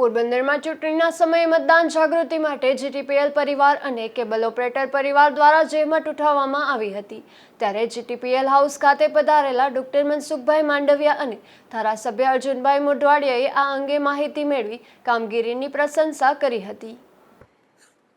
પોરબંદરમાં ચૂંટણીના સમયે મતદાન જાગૃતિ માટે જીટીપીએલ પરિવાર અને કેબલ ઓપરેટર પરિવાર દ્વારા જહેમત ઉઠાવવામાં આવી હતી. ત્યારે જીટીપીએલ હાઉસ ખાતે પધારેલા ડોક્ટર મનસુખભાઈ માંડવિયા અને ધારાસભ્ય અર્જુનભાઈ મોઢવાડિયાએ આ અંગે માહિતી મેળવી કામગીરીની પ્રશંસા કરી હતી.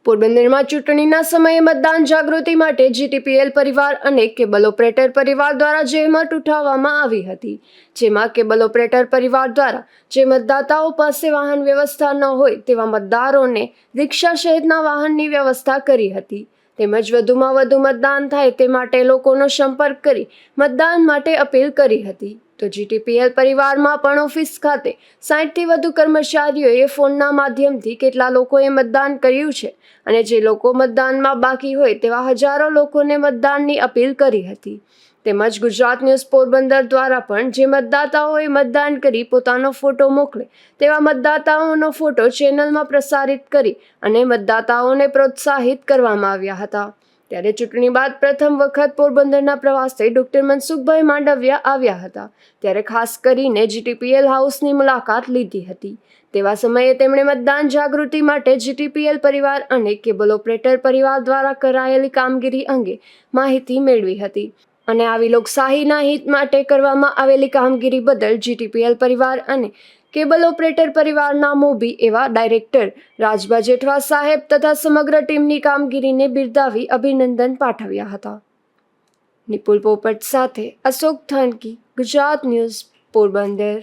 પોરબંદરમાં ચૂંટણીના સમયે મતદાન જાગૃતિ માટે જીટીપીએલ પરિવાર અને કેબલ ઓપરેટર પરિવાર દ્વારા જહેમત ઉઠાવવામાં આવી હતી. જેમાં કેબલ ઓપરેટર પરિવાર દ્વારા જે મતદાતાઓ પાસે વાહન વ્યવસ્થા ન હોય તેવા મતદારોને રિક્ષા સહિતના વાહનની વ્યવસ્થા કરી હતી. તેમજ વધુમાં વધુ મતદાન થાય તે માટે લોકોનો સંપર્ક કરી મતદાન માટે અપીલ કરી હતી. તો જીટીપીએલ પરિવારમાં પણ ઓફિસ ખાતે સાઠથી વધુ કર્મચારીઓએ ફોનના માધ્યમથી કેટલા લોકોએ મતદાન કર્યું છે અને જે લોકો મતદાનમાં બાકી હોય તેવા હજારો લોકોને મતદાનની અપીલ કરી હતી. તેમજ ગુજરાત ન્યૂઝ પોરબંદર દ્વારા પણ જે મતદાતાઓએ મતદાન કરી પોતાનો ફોટો મોકલે તેવા મતદાતાઓનો ફોટો ચેનલમાં પ્રસારિત કરી અને મતદાતાઓને પ્રોત્સાહિત કરવામાં આવ્યા હતા. ત્યારે ચૂંટણી બાદ પ્રથમ વખત પોરબંદરના પ્રવાસે ડોક્ટર મનસુખભાઈ માંડવિયા આવ્યા હતા. ત્યારે ખાસ કરીને જીટીપીએલ હાઉસની મુલાકાત લીધી હતી. તેવા સમયે તેમણે મતદાન જાગૃતિ માટે જીટીપીએલ પરિવાર અને કેબલ ઓપરેટર પરિવાર દ્વારા કરાયેલી કામગીરી અંગે માહિતી મેળવી હતી. અને આવી લોકશાહીના હિત માટે કરવામાં આવેલી કામગીરી બદલ જીટીપીએલ પરિવાર અને કેબલ ઓપરેટર પરિવારના મોભી એવા ડાયરેક્ટર રાજભા જેઠવા સાહેબ તથા સમગ્ર ટીમની કામગીરીને બિરદાવી અભિનંદન પાઠવ્યા હતા. નિપુલ પોપટ સાથે અશોક થાનકી, ગુજરાત ન્યૂઝ પોરબંદર.